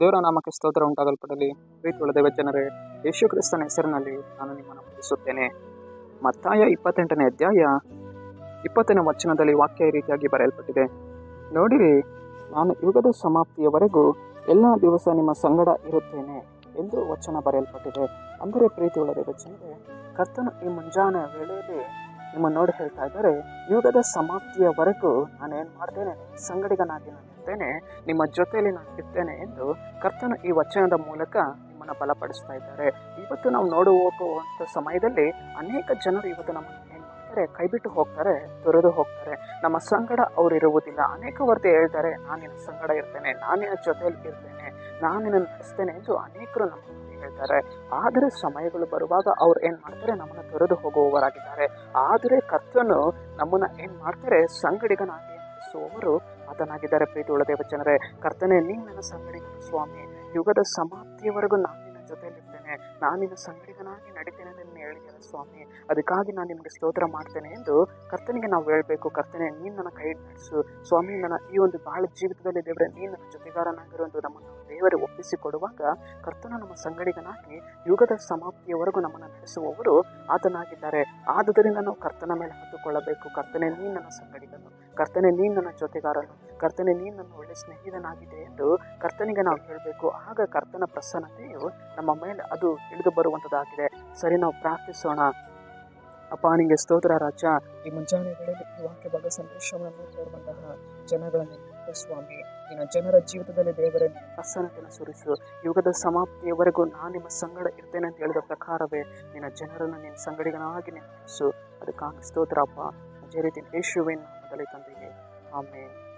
ದೇವರ ನಾಮಕ್ಕೆ ಸ್ತೋತ್ರ ಉಂಟಾಗಲ್ಪಡಲಿ. ಪ್ರೀತಿಯುಳ್ಳ ದೇವ ಜನರೇ ಯೇಸು ಕ್ರಿಸ್ತನ ಹೆಸರಿನಲ್ಲಿ ನಾನು ನಿಮ್ಮನ್ನು ಪೂಜಿಸುತ್ತೇನೆ ಮತ್ತಾಯ ಇಪ್ಪತ್ತೆಂಟನೇ ಅಧ್ಯಾಯ, ಇಪ್ಪತ್ತನೇ ವಚನದಲ್ಲಿ ವಾಕ್ಯ ಈ ರೀತಿಯಾಗಿ ಬರೆಯಲ್ಪಟ್ಟಿದೆ. ನೋಡಿರಿ, ನಾನು ಯುಗದ ಸಮಾಪ್ತಿಯವರೆಗೂ ಎಲ್ಲ ದಿವಸ ನಿಮ್ಮ ಸಂಗಡ ಇರುತ್ತೇನೆ ಎಂದು ವಚನ ಬರೆಯಲ್ಪಟ್ಟಿದೆ. ಅಂದರೆ ಪ್ರೀತಿಯುಳ್ಳ ದೇವ ಜನರೇ ಕರ್ತನು ಈ ಮುಂಜಾನೆ ವೇಳೆಯಲ್ಲಿ ನಿಮ್ಮ ನೋಡಿ ಹೇಳ್ತಾ ಇದ್ದಾರೆ, ಯುಗದ ಸಮಾಪ್ತಿಯವರೆಗೂ ನಾನೇನು ಮಾಡ್ತೇನೆ? ಸಂಗಡಿಗನಾಗಿ ನಾನು ಇರ್ತೇನೆ, ನಿಮ್ಮ ಜೊತೆಯಲ್ಲಿ ನಾನು ಇರ್ತೇನೆ ಎಂದು ಕರ್ತನು ಈ ವಚನದ ಮೂಲಕ ನಿಮ್ಮನ್ನು ಬಲಪಡಿಸ್ತಾ ಇದ್ದಾರೆ. ಇವತ್ತು ನಾವು ನೋಡು ಹೋಗುವಂಥ ಸಮಯದಲ್ಲಿ ಅನೇಕ ಜನರು ಇವತ್ತು ನಮ್ಮನ್ನು ಏನು ಕೈಬಿಟ್ಟು ಹೋಗ್ತಾರೆ, ತೊರೆದು ಹೋಗ್ತಾರೆ. ನಮ್ಮ ಸಂಗಡ ಅವ್ರು ಇರುವುದಿಲ್ಲ. ಅನೇಕ ವರ್ತಿ ಹೇಳ್ತಾರೆ ನಾನು ನಿನ್ನ ಸಂಗಡ ಇರ್ತೇನೆ ನಾನು ನಿನ್ನ ಜೊತೆಯಲ್ಲಿ ಇರ್ತೇನೆ ನಾನು ನಿನ್ನ ನಡೆಸ್ತೇನೆ ಎಂದು ಅನೇಕರು ನಮ್ಮ ಹೇಳ್ತಾರೆ. ಆದರೆ ಸಮಯಗಳು ಬರುವಾಗ ಅವ್ರು ಏನು ಮಾಡ್ತಾರೆ? ನಮ್ಮನ್ನು ತೊರೆದು ಹೋಗುವವರಾಗಿದ್ದಾರೆ. ಆದರೆ ಕರ್ತನು ನಮ್ಮನ್ನು ಏನು ಮಾಡ್ತಾರೆ? ಸಂಗಡಿಗನಾಗಿ ಸೋವರು ಆತನಾಗಿದ್ದಾರೆ ಪ್ರೀತಿ ದೇವಜನರೇ. ಕರ್ತನೇ, ನೀನು ನನ್ನ ಸಂಗಡಿಗನ ಸ್ವಾಮಿ. ಯುಗದ ಸಮಾಪ್ತಿಯವರೆಗೂ ನಾನು ನಿನ್ನ ಜೊತೆಯಲ್ಲಿರ್ತೇನೆ. ನಾನು ನಾನಿನ ಸಂಗಡಿಗನಾಗಿ ನಡೀತೇನೆ ನಿನ್ನ ಹೇಳಿದ್ದೇನೆ ಸ್ವಾಮಿ. ಅದಕ್ಕಾಗಿ ನಾನು ನಿಮಗೆ ಸ್ತೋತ್ರ ಮಾಡ್ತೇನೆ ಎಂದು ಕರ್ತನಿಗೆ ನಾವು ಹೇಳಬೇಕು. ಕರ್ತನೆ, ನೀನು ನನ್ನ ಕೈ ನಡೆಸು ಸ್ವಾಮಿ, ನನ್ನ ಈ ಒಂದು ಬಾಳ ಜೀವಿತದಲ್ಲಿ ದೇವರೇ, ನೀನು ನನ್ನ ಜೊತೆಗಾರನಾಗಿರುವಂಥ ನಮ್ಮನ್ನು ದೇವರು ಒಪ್ಪಿಸಿಕೊಡುವಾಗ ಕರ್ತನ ನಮ್ಮ ಸಂಗಡಿಗನಾಗಿ ಯುಗದ ಸಮಾಪ್ತಿಯವರೆಗೂ ನಮ್ಮನ್ನು ನಡೆಸುವವರು ಆತನಾಗಿದ್ದಾರೆ. ಆದುದರಿಂದ ನಾವು ಕರ್ತನ ಮೇಲೆ ಹತ್ತುಕೊಳ್ಳಬೇಕು. ಕರ್ತನೆ, ನೀನು ನನ್ನ ಸಂಗಡಿಗನು. ಕರ್ತನೆ, ನೀನು ನನ್ನ ಜೊತೆಗಾರನು. ಕರ್ತನೆ, ನೀನು ನನ್ನ ಒಳ್ಳೆ ಸ್ನೇಹಿತನಾಗಿದೆ ಎಂದು ಕರ್ತನಿಗೆ ನಾವು ಹೇಳಬೇಕು. ಆಗ ಕರ್ತನ ಪ್ರಸನ್ನತೆಯು ನಮ್ಮ ಮೇಲೆ ಅದು ಹಿಡಿದು ಬರುವಂಥದ್ದಾಗಿದೆ ಸರಿ, ನಾವು ಪ್ರಾರ್ಥಿಸೋಣ. ಅಪ್ಪ ನಿಮಗೆ ಸ್ತೋತ್ರ ರಾಜ. ಈ ಮುಂಜಾನೆ ವೇಳೆಯಲ್ಲಿ ಈ ವಾಕ್ಯ ಭಾಗ ಸಂದೇಶವನ್ನು ತೋರುವಂತಹ ಜನಗಳನ್ನು ಸ್ವಾಮಿ. ನಿನ್ನ ಜನರ ಜೀವಿತದಲ್ಲಿ ನಿನ್ನ ಪ್ರಸನ್ನತೆಯನ್ನು ಸುರಿಸು. ಯುಗದ ಸಮಾಪ್ತಿಯವರೆಗೂ ನಾನು ನಿಮ್ಮ ಸಂಗಡ ಇರ್ತೇನೆ ಅಂತ ಹೇಳಿದ ಪ್ರಕಾರವೇ ನಿನ್ನ ಜನರನ್ನು ನಿನ್ನ ಸಂಗಡಿಗನಾಗಿ ನಿಲ್ಲಿಸು ಅದಕ್ಕಾಗಿ ಸ್ತೋತ್ರ, ಅಪ್ಪ. ಅದೇ ರೀತಿ ಯೇಸುವಿನ ಮೊದಲೇ ತಂದೆಗೆ ಆಮೇಲೆ